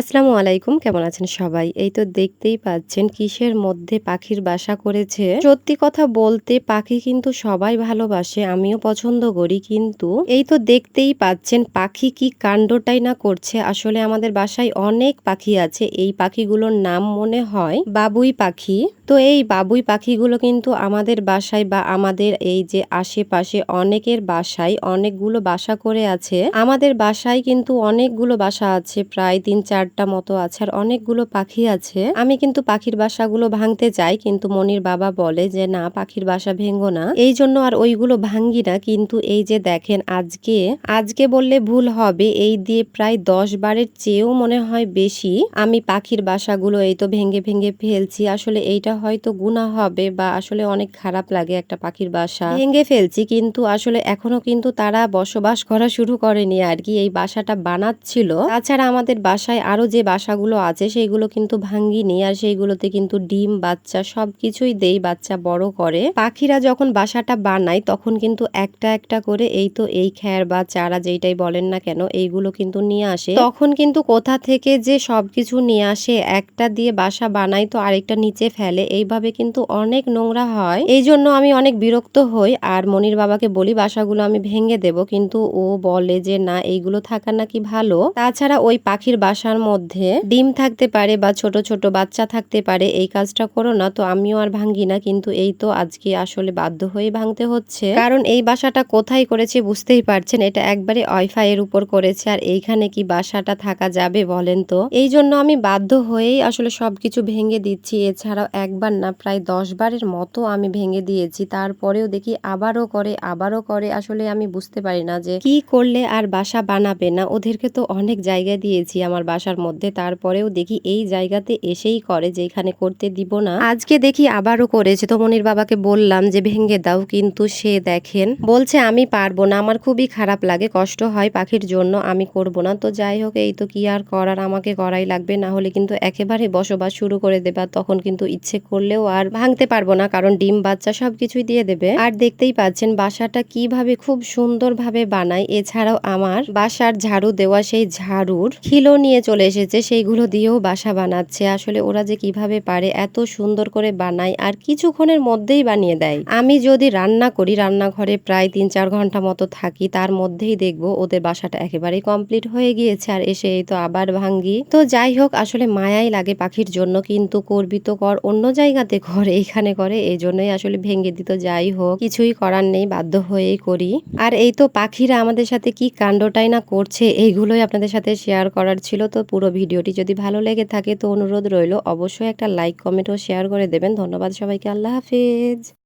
আসসালামু আলাইকুম, কেমন আছেন সবাই? এই তো দেখতেই পাচ্ছেন কিসের মধ্যে পাখির বাসা করেছে। সত্যি কথা বলতে পাখি কিন্তু সবাই ভালোবাসে, আমিও পছন্দ করি, কিন্তু এই তো দেখতেই পাচ্ছেন পাখি কি কাণ্ডটাই না করছে। আসলে আমাদের বাসায় অনেক পাখি আছে, এই পাখিগুলোর নাম মনে হয় বাবুই পাখি। তো এই বাবুই পাখিগুলো কিন্তু আমাদের বাসায় বা আমাদের এই যে আশেপাশে অনেকের বাসায় অনেকগুলো বাসা করে আছে। আমাদের বাসায় কিন্তু অনেকগুলো বাসা আছে, প্রায় তিন চারটা মতো আছে আর অনেকগুলো পাখি আছে। আমি কিন্তু পাখির বাসাগুলো ভাঙতে চাই কিন্তু মনির বাবা বলে যে, না, পাখির বাসা ভেঙ্গো না। এই জন্য আর ওইগুলো ভাঙ্গি না, কিন্তু এই যে দেখেন আজকে আজকে বললে ভুল হবে, এই দিয়ে প্রায় দশ বারের চেয়েও মনে হয় বেশি। আমি পাখির বাসাগুলো এই তো ভেঙে ভেঙে ফেলছি, আসলে এইটা হয়তো গুণা হবে বা আসলে অনেক খারাপ লাগে একটা পাখির বাসা। ভেঙে ফেলছি, কিন্তু আসলে এখনও কিন্তু তারা বসবাস করা শুরু করেনি আর কি, এই বাসাটা বানাচ্ছিল। তাছাড়া আমাদের বাসায় আরও যে বাসাগুলো আছে সেইগুলো কিন্তু ভাঙ্গিনি আর সেইগুলোতে কিন্তু ডিম, বাচ্চা সব কিছুই দেই বাচ্চা বড় করে। পাখিরা যখন বাসাটা বানায় তখন কিন্তু একটা একটা করে এই তো এই খ্যার বা চারা যেইটাই বলেন না কেন এইগুলো কিন্তু নিয়ে আসে। তখন কিন্তু কোথা থেকে যে সবকিছু নিয়ে আসে, একটা দিয়ে বাসা বানায় তো আরেকটা নিচে ফেলে। এইভাবে কিন্তু অনেক নোংরা হয়। এই জন্য আমি অনেক বিরক্ত হই আর মনির বাবাকে বলি, বাসাগুলো আমি ভেঙে দেব। কিন্তু ও বলে যে, না, এইগুলো থাকা নাকি ভালো। তাছাড়া ওই পাখির বাসার মধ্যে ডিম থাকতে পারে বা ছোট ছোট বাচ্চা থাকতে পারে, এই কাজটা করো না। তো আমিও আর ভাঙ্গি না, কিন্তু এই তো আজকে আসলে বাধ্য হয়ে ভাঙতে হচ্ছে। কারণ এই বাসাটা কোথায় করেছে বুঝতেই পারছেন, এটা একবারে ওয়াইফাই এর উপর করেছে, আর এইখানে কি বাসাটা থাকা যাবে বলেন তো? এই জন্য আমি বাধ্য হয়েই আসলে সবকিছু ভেঙে দিচ্ছি। এছাড়াও একবার না, প্রায় দশ বারের মতো আমি ভেঙে দিয়েছি। তারপরেও দেখি আবারও করে আবারও করে। আসলে আমি বুঝতে পারি না যে কি করলে আর বাসা বানাবে না। ওদেরকে তো অনেক জায়গায় দিয়েছি আমার বাসার মধ্যে তারপরেও দেখি এই জায়গাতে এসেই করে যে এখানে করতে দিব না। আজকে দেখি আবারও করেছে। তো মনির বাবাকে বললাম যে, ভেঙে দাও। কিন্তু সে দেখেন, বলছে, আমি পারব না। আমার খুবই খারাপ লাগে, কষ্ট হয় পাখির জন্য, আমি করব না। তো যাই হোক, এই তো কি আর করার? আমাকে করাই লাগবে, না হলে কিন্তু একেবারে বসবাস শুরু করে দেবে তখন কিন্তু ইচ্ছে করলেও আর ভাঙতে পারব না, কারণ ডিম, বাচ্চা সবকিছুই দিয়ে দেবে। আর দেখতেই পাচ্ছেন, বাসাটা কীভাবে খুব সুন্দরভাবে বানায়। এছাড়াও আমার বাসার ঝাড়ু দেওয়া সেই ঝাড়ুর খিলো নিয়ে চলে এসেছে, সেইগুলো দিয়েও বাসা বানাচ্ছে। আসলে ওরা যে কীভাবে পারে, এত সুন্দর করে বানায় আর কিছুক্ষণের মধ্যেই বানিয়ে দেয়। আমি যদি রান্না করি, রান্নাঘরে প্রায় তিন চার ঘণ্টা মতো থাকি, তার মধ্যেই দেখব ওদের বাসাটা একেবারেই কমপ্লিট হয়ে গিয়েছে আর এসে এই তো আবার ভাঙ্গি। তো যাই হোক, আসলে মায়াই লাগে পাখির জন্য, কিন্তু করবি তো কর, অন্য জায়গাতে ঘর এইখানে করে, এই জন্যই আসলে ভেঙে দিত, যাই হোক, কিছুই করার নেই, বাধ্য হয়েই করি। আর এই তো পাখিরা আমাদের সাথে কি কাণ্ডটাই না করছে, এইগুলোই আপনাদের সাথে শেয়ার করার ছিল, তো পুরো ভিডিওটি যদি ভালো লেগে থাকে তো অনুরোধ রইল, অবশ্যই একটা লাইক কমেন্ট ও শেয়ার করে দেবেন। ধন্যবাদ সবাইকে, আল্লাহ হাফিজ।